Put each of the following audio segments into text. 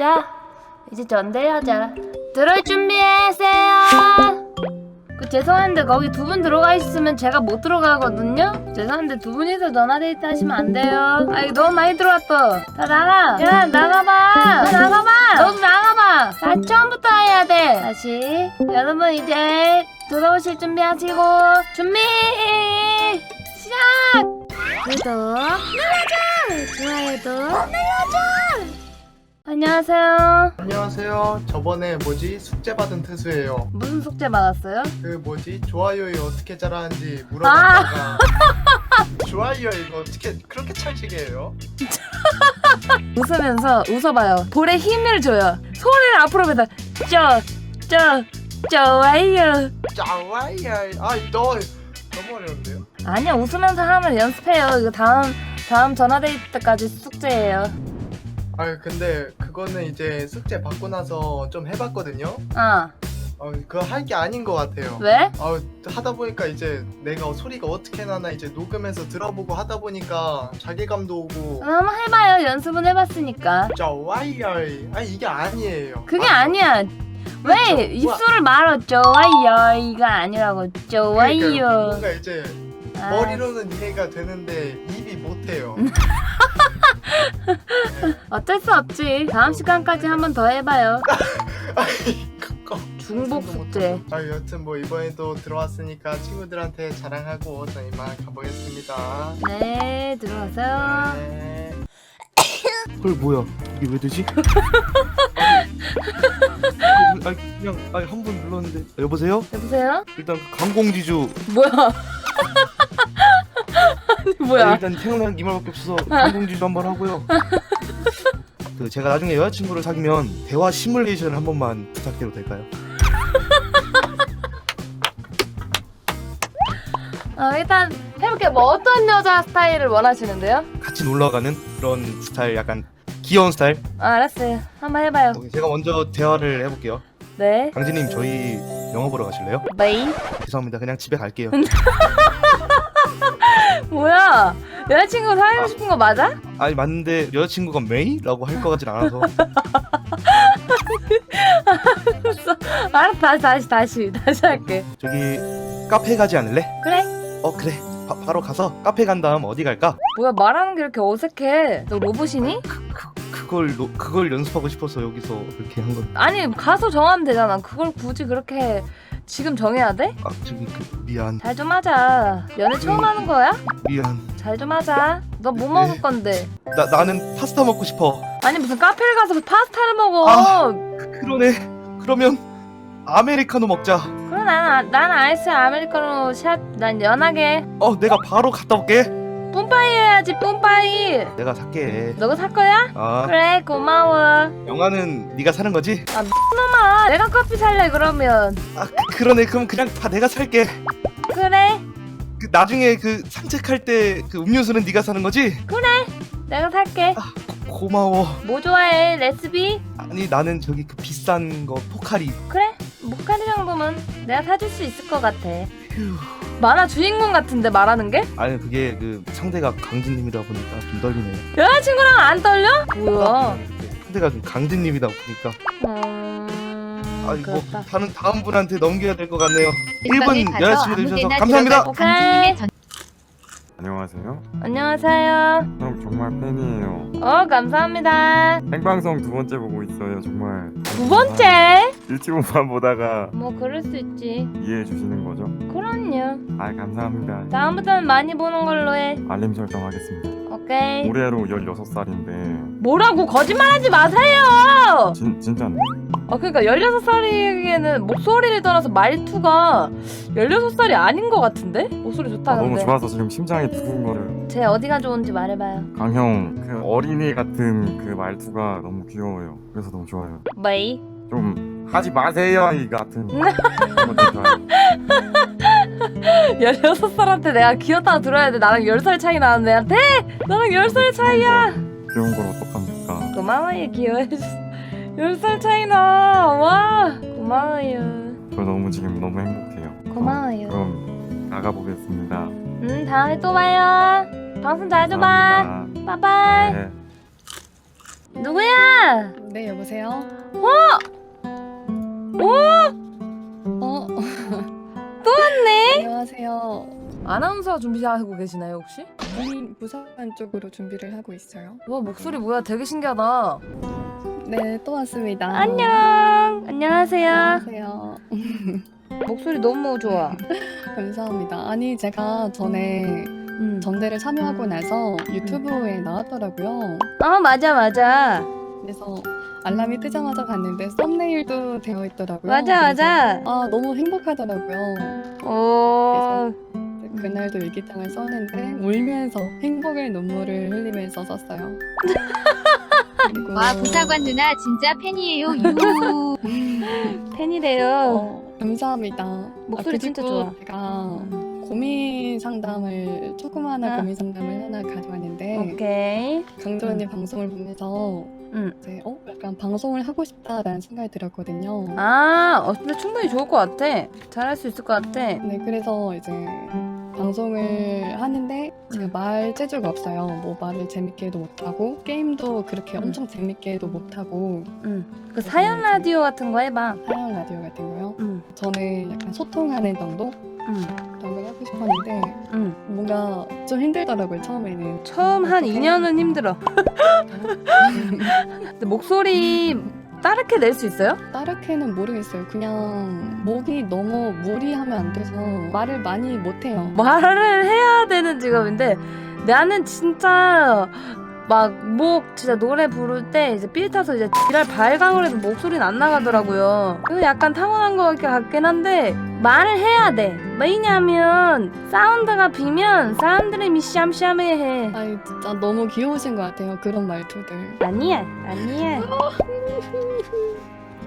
자, 이제 전대하자. 들을 준비하세요. 그 죄송한데 거기 두 분 들어가 있으면 제가 못 들어가거든요. 죄송한데 두 분이서 전화데이트 하시면 안 돼요. 아 이거 너무 많이 들어왔어. 다 나가. 야 나가봐. 너 나가봐. 너도 나가봐. 다 처음부터 해야 돼. 다시 여러분 이제 들어오실 준비하시고 준비 시작. 구독 눌러줘. 좋아요도 눌러줘. 안녕하세요. 안녕하세요. 저번에 뭐지 숙제 받은 특수예요. 무슨 숙제 받았어요? 그 뭐지 좋아요에 어떻게 자라는지 물어봤다가 좋아요 이거 어떻게 그렇게 찰지게 해요? 웃으면서 웃어봐요. 볼에 힘을 줘요. 소리를 앞으로 배다. 저, 저, 좋아요. 좋아요. 아너 너무 어려운데요? 아니야 웃으면서 하면 연습해요. 이거 다음 다음 전화 데이트 때까지 숙제예요. 아 근데 그거는 이제 숙제 받고 나서 좀 해봤거든요. 아어 그거 할 게 아닌 것 같아요. 왜? 아 하다 보니까 이제 내가 소리가 어떻게 나나 이제 녹음해서 들어보고 하다 보니까 자괴감도 오고 그럼 한번 해봐요. 연습은 해봤으니까. 좋아요. 아 이게 아니에요. 그게 아, 아니야. 왜 그렇죠. 입술을 말어 좋아요가 아니라고 그러니까 좋아요. 뭔가 이제 아, 머리로는 이해가 되는데 입이 못해요. 어쩔 수 없지. 다음 시간까지 한 번 더 해봐요. 그거. 중복 숙제. 아 여튼 뭐 이번에도 들어왔으니까 친구들한테 자랑하고 전 이만 가보겠습니다. 네 들어가세요. 네. 헐 뭐야 이게 왜 되지? 아 그냥 아, 한번 눌렀는데 아, 여보세요? 여보세요? 일단 그 강공지주 뭐야? 뭐야? 일단 태어난 이 말밖에 없어서 강공지주 한번 하고요 그 제가 나중에 여자친구를 사귀면 대화 시뮬레이션을 한 번만 부탁드려도 될까요? 어, 일단 해볼게요. 뭐 어떤 여자 스타일을 원하시는데요? 같이 놀러가는 그런 스타일 약간 귀여운 스타일 아, 알았어요. 한번 해봐요. 오케이, 제가 먼저 대화를 해볼게요 네. 강진님 저희 영화 보러 가실래요? 메이. 죄송합니다 그냥 집에 갈게요 뭐야? 여자친구 사귀고 싶은 거 맞아? 아니 맞는데 여자친구가 메이? 라고 할 것 같진 않아서 알았어. 다시 다시 다시 다시 할게. 저기 카페 가지 않을래? 그래. 어 그래 바, 바로 가서 카페 간 다음 어디 갈까? 뭐야 말하는 게 이렇게 어색해. 너 로봇이니? 그, 그걸 노- 그걸 연습하고 싶어서 여기서 그렇게 한 건. 아니 가서 정하면 되잖아. 그걸 굳이 그렇게 지금 정해야 돼? 아 저기 그 미안 잘 좀 하자. 연애 처음 하는 거야? 미안. 잘 좀 하자. 너 뭐 먹을 건데? 나 나는 파스타 먹고 싶어. 아니 무슨 카페를 가서 파스타를 먹어. 아. 그, 그러네. 그러면 아메리카노 먹자. 그럼 난, 난 아이스 아메리카노 샷, 난 연하게. 어 내가 바로 갔다 올게. 뿜빠이 해야지, 뿜빠이. 내가 살게. 너가 살 거야? 아 그래, 고마워. 영화는 네가 사는 거지? 엄마, 내가 커피 살래, 그러면. 아 그, 그러네. 그럼 그냥 다 내가 살게. 그래, 그 나중에 그 산책할 때 그 음료수는 네가 사는 거지? 내가 살게. 고, 고마워. 뭐 좋아해, 레스비? 아니 나는 저기 그 비싼 거 포카리. 그래, 모카리 정도면 내가 사줄 수 있을 것 같아. 휴. 만화 주인공 같은데, 말하는 게? 아니 그게 그 상대가 강진님이다 보니까 좀 떨리네요. 여자친구랑 안 떨려? 뭐야? 상대가 좀 강진님이다 보니까 음, 아니 뭐 그렇다. 다른 다음 분한테 넘겨야 될 것 같네요. 일본에 1분 가서 여자친구 되셔서 감사합니다. 안녕하세요. 안녕하세요. 형 정말 팬이에요. 어, 감사합니다. 생방송 두 번째 보고 있어요. 정말 두 번째? 일주일만 보다가 뭐, 그럴 수 있지. 이해해 주시는 거죠? 그럼요. 아 감사합니다. 다음부터는 많이 보는 걸로 해. 알림 설정하겠습니다. 오케이. 올해로 16살인데 뭐라고 거짓말하지 마세요. 진 진짜네. 아 그러니까 16살이기에는 목소리를 떠나서 말투가 16살이 아닌 것 같은데? 목소리 좋다 아, 너무 근데. 좋아서 지금 심장이 두근 거려요. 제 어디가 좋은지 말해봐요. 강형 그 어린이 같은 그 말투가 너무 귀여워요. 그래서 너무 좋아요. 메이. 좀 하지 마세요 이 같은. 좋아요. 16살한테 내가 귀엽다고 들어야 돼. 나랑 10살 차이 나는 애한테? 나랑 10살 차이야. 귀여운 걸 어떡합니까? 고마워요 귀여워해줘서. 10살 차이 나. 와. 고마워요. 저 너무 지금 너무 행복해요. 고마워요. 그럼 나가 보겠습니다. 음 다음에 또 봐요. 방송 잘 좀 봐. 감사합니다. 빠빠이. 네. 누구야? 네, 여보세요? 오! 어, 또 왔네? 안녕하세요. 아나운서 준비하고 계시나요 혹시? 우리 부산 쪽으로 준비를 하고 있어요. 와 목소리 뭐야 되게 신기하다 네, 또 왔습니다. 안녕 안녕하세요 안녕하세요. 목소리 너무 좋아 감사합니다. 아니, 제가 전에 음. 전대를 참여하고 나서 유튜브에 나왔더라고요. 아 맞아 맞아 그래서 알람이 뜨자마자 봤는데 썸네일도 되어 있더라고요. 맞아 그래서 맞아 아, 너무 행복하더라고요. 오 그날도 일기장을 썼는데 울면서 행복의 눈물을 흘리면서 썼어요. 그리고 와 부사관 누나 진짜 팬이에요 유 팬이래요 어, 감사합니다. 목소리 아, 진짜 그리고 좋아. 제가 고민 상담을 조그마한 아. 고민 상담을 하나 가져왔는데 오케이 강도 언니 방송을 보면서 응. 이제 어 약간 방송을 하고 싶다라는 생각이 들었거든요. 아 어, 근데 충분히 좋을 것 같아 잘할 수 있을 것 같아 네 그래서 이제 방송을 하는데 제가 음. 말 재주가 없어요. 뭐 말을 재밌게도 못하고 게임도 그렇게 음. 엄청 재밌게도 못하고 그 사연 라디오 같은 거 해봐 사연 라디오 같은 거요. 응 저는 약간 소통하는 정도 응, 그런 걸 하고 싶었는데 응. 뭔가 좀 힘들더라고요 처음에는. 처음 한 어떡해? 2년은 힘들어 근데 목소리 따르게 낼 수 있어요? 따르게는 모르겠어요. 그냥 목이 너무 무리하면 안 돼서 말을 많이 못해요. 말을 해야 되는 직업인데 나는 진짜 막 목 진짜 노래 부를 때 이제 삘 타서 이제 지랄 발광을 해도 목소리는 안 나가더라고요. 이거 약간 타고난 것 같긴 한데 말을 해야 돼. 왜냐면 사운드가 비면 사람들이 미시암시암해. 아니 진짜 너무 귀여우신 것 같아요. 그런 말투들. 아니야, 아니야.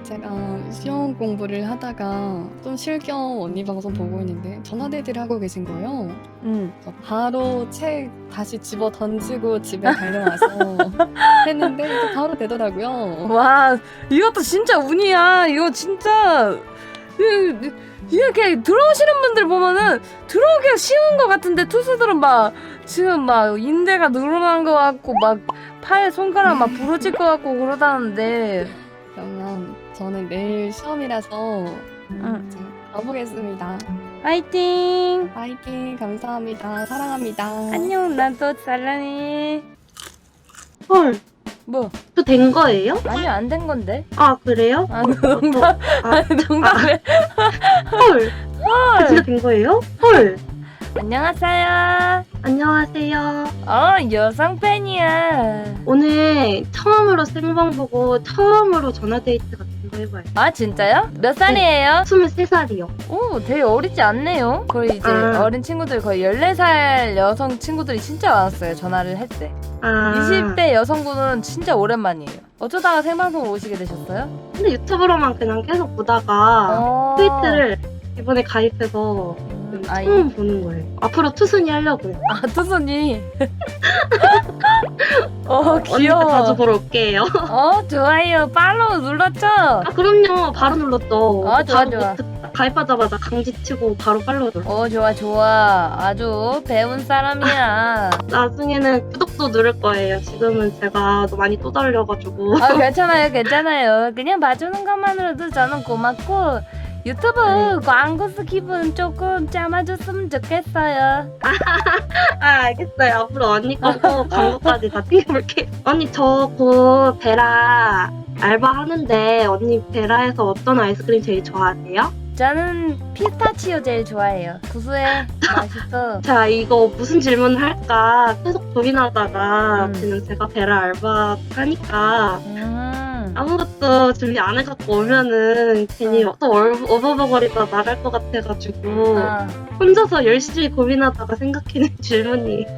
제가 시험 공부를 하다가 좀 실겸 언니 방송 보고 있는데 전화대기를 하고 계신 거예요. 응. 그래서 바로 책 다시 집어 던지고 집에 달려와서 했는데 바로 되더라고요. 와, 이것도 진짜 운이야. 이거 진짜 이- 이렇게 들어오시는 분들 보면은 들어오기가 쉬운 것 같은데 투수들은 막 지금 막 인대가 늘어난 것 같고 막 팔 손가락 막 부러질 것 같고 그러다는데 그러면 저는 내일 시험이라서 응. 이제 가보겠습니다. 파이팅 파이팅 감사합니다. 사랑합니다. 안녕 난또 사랑해 헐, 뭐? 또된 거예요? 아니요 안 된 건데. 아, 그래요? 아 농담. 아, 농담해 헐, 아, 진짜 된 거예요? 헐, 안녕하세요 안녕하세요. 어 여성 팬이야 오늘 처음으로 생방 보고 처음으로 전화데이트 같은 거 해봐요. 아 진짜요? 몇 살이에요? 23살이요. 오, 되게 어리지 않네요. 거의 이제 아. 어린 친구들 거의 14살 여성 친구들이 진짜 많았어요. 전화를 할 때. 아, 20대 여성분은 진짜 오랜만이에요. 어쩌다가 생방송 오시게 되셨어요? 근데 유튜브로만 그냥 계속 보다가 어. 트위트를 이번에 가입해서 음, 아, 이- 처음 보는 거예요. 앞으로 투순이 하려고요. 아, 투순이. 어, 언니가 귀여워. 자주 보러 올게요. 어, 좋아요. 팔로우 눌렀죠? 아, 그럼요. 바로 눌렀죠. 아, 좋아, 바로 좋아. 그 가입하자마자 강지치고 바로 팔로우 눌렀어. 어, 좋아, 좋아. 아주 배운 사람이야. 나중에는 구독도 누를 거예요. 지금은 제가 너무 많이 또달려가지고. 아, 괜찮아요, 괜찮아요. 그냥 봐주는 것만으로도 저는 고맙고, 유튜브 광고 스킵은 조금 참아줬으면 좋겠어요. 아, 알겠어요. 앞으로 언니 거고 광고까지 다 튕겨볼게. 언니, 저 곧 베라 알바 하는데, 언니 베라에서 어떤 아이스크림 제일 좋아하세요? 저는 피스타치오 제일 좋아해요. 구수해, 맛있어. 자, 이거 무슨 질문을 할까 계속 고민하다가, 음. 지금 제가 베라 알바 하니까, 음. 아무것도 준비 안 해갖고 오면은 괜히 또 얼- 어버버거리다 나갈 것 같아가지고, 아, 혼자서 열심히 고민하다가 생각해낸 질문이.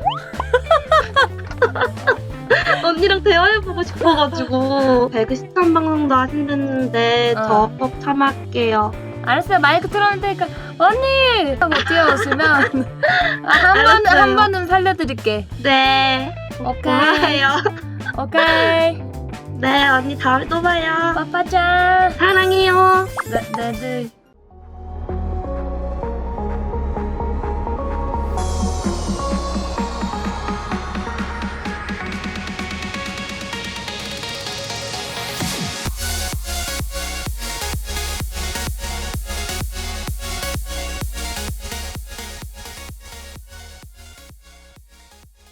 언니랑 대화해보고 싶어가지고 배그 시청 방송도 하신다는데 어. 저꼭 참할게요. 알았어요. 마이크 틀어놓을 테니까 언니 하고 뛰어오시면 아, 한 번, 알았어요. 한 번은 살려드릴게. 네. 오케이. 고마워요. 오케이. 네, 언니 다음에 또 봐요. 빠빠짱. 사랑해요. 네, 네, 네.